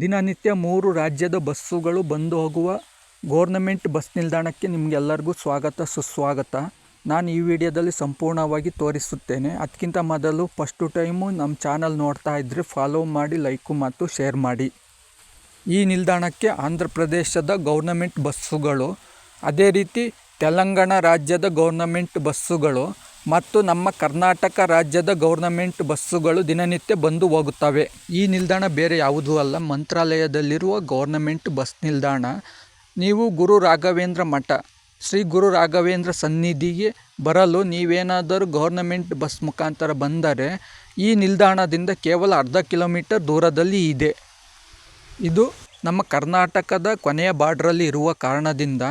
ದಿನನಿತ್ಯ ಮೂರು ರಾಜ್ಯದ ಬಸ್ಸುಗಳು ಬಂದು ಹೋಗುವ ಗೋರ್ನಮೆಂಟ್ ಬಸ್ ನಿಲ್ದಾಣಕ್ಕೆ ನಿಮಗೆಲ್ಲರಿಗೂ ಸ್ವಾಗತ, ಸುಸ್ವಾಗತ. ನಾನು ಈ ವಿಡಿಯೋದಲ್ಲಿ ಸಂಪೂರ್ಣವಾಗಿ ತೋರಿಸುತ್ತೇನೆ. ಅದಕ್ಕಿಂತ ಮೊದಲು ಫಸ್ಟು ಟೈಮು ನಮ್ಮ ಚಾನಲ್ ನೋಡ್ತಾ ಇದ್ದರೆ ಫಾಲೋ ಮಾಡಿ ಲೈಕು ಮತ್ತು ಶೇರ್ ಮಾಡಿ. ಈ ನಿಲ್ದಾಣಕ್ಕೆ ಆಂಧ್ರ ಪ್ರದೇಶದ ಗೌರ್ನಮೆಂಟ್ ಬಸ್ಸುಗಳು, ಅದೇ ರೀತಿ ತೆಲಂಗಾಣ ರಾಜ್ಯದ ಗೌರ್ನಮೆಂಟ್ ಬಸ್ಸುಗಳು ಮತ್ತು ನಮ್ಮ ಕರ್ನಾಟಕ ರಾಜ್ಯದ ಗೌರ್ನಮೆಂಟ್ ಬಸ್ಸುಗಳು ದಿನನಿತ್ಯ ಬಂದು ಹೋಗುತ್ತವೆ. ಈ ನಿಲ್ದಾಣ ಬೇರೆ ಯಾವುದೂ ಅಲ್ಲ. ಮಂತ್ರಾಲಯದಲ್ಲಿರುವ ಗೌರ್ನಮೆಂಟ್ ಬಸ್ ನಿಲ್ದಾಣ. ನೀವು ಗುರು ರಾಘವೇಂದ್ರ ಮಠ, ಶ್ರೀ ಗುರು ರಾಘವೇಂದ್ರ ಸನ್ನಿಧಿಗೆ ಬರಲು ನೀವೇನಾದರೂ ಗೌರ್ನಮೆಂಟ್ ಬಸ್ ಮುಖಾಂತರ ಬಂದರೆ ಈ ನಿಲ್ದಾಣದಿಂದ ಕೇವಲ ಅರ್ಧ ಕಿಲೋಮೀಟರ್ ದೂರದಲ್ಲಿ ಇದೆ. ಇದು ನಮ್ಮ ಕರ್ನಾಟಕದ ಕೊನೆಯ ಬಾರ್ಡ್ರಲ್ಲಿ ಇರುವ ಕಾರಣದಿಂದ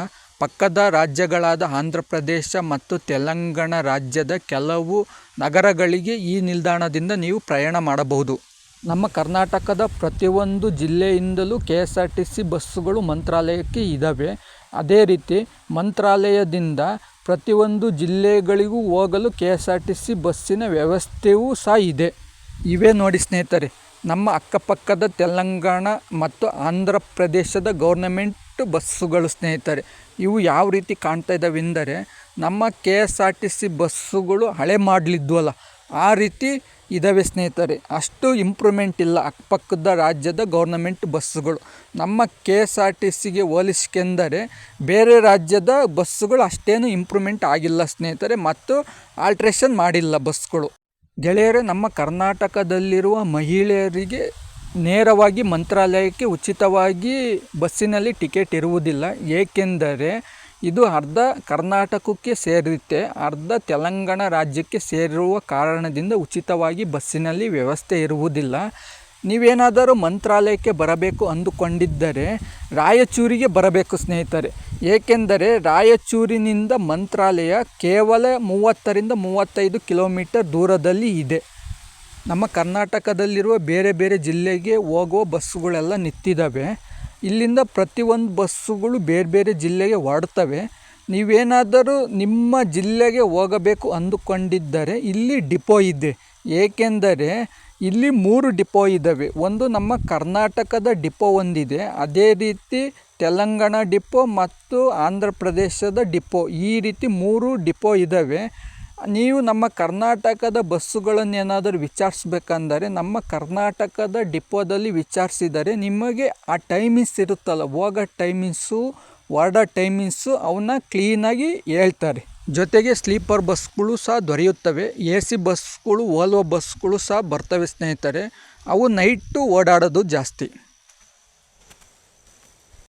ಪಕ್ಕದ ರಾಜ್ಯಗಳಾದ ಆಂಧ್ರ ಪ್ರದೇಶ ಮತ್ತು ತೆಲಂಗಾಣ ರಾಜ್ಯದ ಕೆಲವು ನಗರಗಳಿಗೆ ಈ ನಿಲ್ದಾಣದಿಂದ ನೀವು ಪ್ರಯಾಣ ಮಾಡಬಹುದು. ನಮ್ಮ ಕರ್ನಾಟಕದ ಪ್ರತಿಯೊಂದು ಜಿಲ್ಲೆಯಿಂದಲೂ K S R T C ಬಸ್ಸುಗಳು ಮಂತ್ರಾಲಯಕ್ಕೆ ಇದ್ದಾವೆ ಅದೇ ರೀತಿ ಮಂತ್ರಾಲಯದಿಂದ ಪ್ರತಿಯೊಂದು ಜಿಲ್ಲೆಗಳಿಗೂ ಹೋಗಲು K S R T C ಬಸ್ಸಿನ ವ್ಯವಸ್ಥೆಯೂ ಸಹ ಇದೆ. ಇವೇ ನೋಡಿ ಸ್ನೇಹಿತರೆ, ನಮ್ಮ ಅಕ್ಕಪಕ್ಕದ ತೆಲಂಗಾಣ ಮತ್ತು ಆಂಧ್ರ ಪ್ರದೇಶದ ಗೌರ್ನಮೆಂಟ್ ಬಸ್ಸುಗಳು ಸ್ನೇಹಿತರೆ. ಇವು ಯಾವ ರೀತಿ ಕಾಣ್ತಾ ಇದ್ದಾವೆ ಎಂದರೆ ನಮ್ಮ K S R T C ಬಸ್ಸುಗಳು ಹಳೆ ಮಾಡಲಿದ್ವಲ್ಲ, ಆ ರೀತಿ ಇದ್ದಾವೆ ಸ್ನೇಹಿತರೆ. ಅಷ್ಟು ಇಂಪ್ರೂವ್ಮೆಂಟ್ ಇಲ್ಲ ಅಕ್ಕಪಕ್ಕದ ರಾಜ್ಯದ ಗೌರ್ನಮೆಂಟ್ ಬಸ್ಸುಗಳು. ನಮ್ಮ ಕೆ ಎಸ್ ಆರ್ ಟಿ ಸಿಗೆ ಹೋಲಿಸ್ಕೆಂದರೆ ಬೇರೆ ರಾಜ್ಯದ ಬಸ್ಸುಗಳು ಅಷ್ಟೇನು ಇಂಪ್ರೂವ್ಮೆಂಟ್ ಆಗಿಲ್ಲ ಸ್ನೇಹಿತರೆ, ಮತ್ತು ಆಲ್ಟ್ರೇಷನ್ ಮಾಡಿಲ್ಲ ಬಸ್ಗಳು ಗೆಳೆಯರೇ, ನಮ್ಮ ಕರ್ನಾಟಕದಲ್ಲಿರುವ ಮಹಿಳೆಯರಿಗೆ ನೇರವಾಗಿ ಮಂತ್ರಾಲಯಕ್ಕೆ ಉಚಿತವಾಗಿ ಬಸ್ಸಿನಲ್ಲಿ ಟಿಕೆಟ್ ಇರುವುದಿಲ್ಲ. ಏಕೆಂದರೆ ಇದು ಅರ್ಧ ಕರ್ನಾಟಕಕ್ಕೆ ಸೇರುತ್ತೆ ಅರ್ಧ ತೆಲಂಗಾಣ ರಾಜ್ಯಕ್ಕೆ ಸೇರಿರುವ ಕಾರಣದಿಂದ ಉಚಿತವಾಗಿ ಬಸ್ಸಿನಲ್ಲಿ ವ್ಯವಸ್ಥೆ ಇರುವುದಿಲ್ಲ. ನೀವೇನಾದರೂ ಮಂತ್ರಾಲಯಕ್ಕೆ ಬರಬೇಕು ಅಂದುಕೊಂಡಿದ್ದರೆ ರಾಯಚೂರಿಗೆ ಬರಬೇಕು ಸ್ನೇಹಿತರೆ. ಏಕೆಂದರೆ ರಾಯಚೂರಿನಿಂದ ಮಂತ್ರಾಲಯ ಕೇವಲ ಮೂವತ್ತರಿಂದ ಮೂವತ್ತೈದು ಕಿಲೋಮೀಟರ್ ದೂರದಲ್ಲಿ ಇದೆ. ನಮ್ಮ ಕರ್ನಾಟಕದಲ್ಲಿರುವ ಬೇರೆ ಬೇರೆ ಜಿಲ್ಲೆಗೆ ಹೋಗುವ ಬಸ್ಸುಗಳೆಲ್ಲ ನಿಂತಿದ್ದಾವೆ. ಇಲ್ಲಿಂದ ಪ್ರತಿಯೊಂದು ಬಸ್ಸುಗಳು ಬೇರೆ ಬೇರೆ ಜಿಲ್ಲೆಗೆ ಹೊರಡ್ತವೆ ನೀವೇನಾದರೂ ನಿಮ್ಮ ಜಿಲ್ಲೆಗೆ ಹೋಗಬೇಕು ಅಂದುಕೊಂಡಿದ್ದರೆ ಇಲ್ಲಿ ಡಿಪೋ ಇದೆ. ಏಕೆಂದರೆ ಇಲ್ಲಿ ಮೂರು ಡಿಪೋ ಇದ್ದಾವೆ. ಒಂದು ನಮ್ಮ ಕರ್ನಾಟಕದ ಡಿಪೋ ಒಂದಿದೆ. ಅದೇ ರೀತಿ ತೆಲಂಗಾಣ ಡಿಪೋ ಮತ್ತು ಆಂಧ್ರ ಪ್ರದೇಶದ ಡಿಪೋ ಈ ರೀತಿ ಮೂರು ಡಿಪೋ ಇದ್ದಾವೆ. ನೀವು ನಮ್ಮ ಕರ್ನಾಟಕದ ಬಸ್ಸುಗಳನ್ನೇನಾದರೂ ವಿಚಾರಿಸ್ಬೇಕಂದರೆ ನಮ್ಮ ಕರ್ನಾಟಕದ ಡಿಪೋದಲ್ಲಿ ವಿಚಾರಿಸಿದರೆ ನಿಮಗೆ ಆ ಟೈಮಿಂಗ್ಸ್ ಇರುತ್ತಲ್ಲ, ಹೋಗೋ ಟೈಮಿಂಗ್ಸು ಹೊರಡೋ ಟೈಮಿಂಗ್ಸು ಅವನ್ನ ಕ್ಲೀನಾಗಿ ಹೇಳ್ತಾರೆ. ಜೊತೆಗೆ ಸ್ಲೀಪರ್ ಬಸ್ಗಳು ಸಹ ದೊರೆಯುತ್ತವೆ ಎ ಸಿ ಬಸ್ಗಳು ಓಲ್ವೋ ಬಸ್ಗಳು ಸಹ ಬರ್ತವೆ ಸ್ನೇಹಿತರೆ. ಅವು ನೈಟು ಓಡಾಡೋದು ಜಾಸ್ತಿ.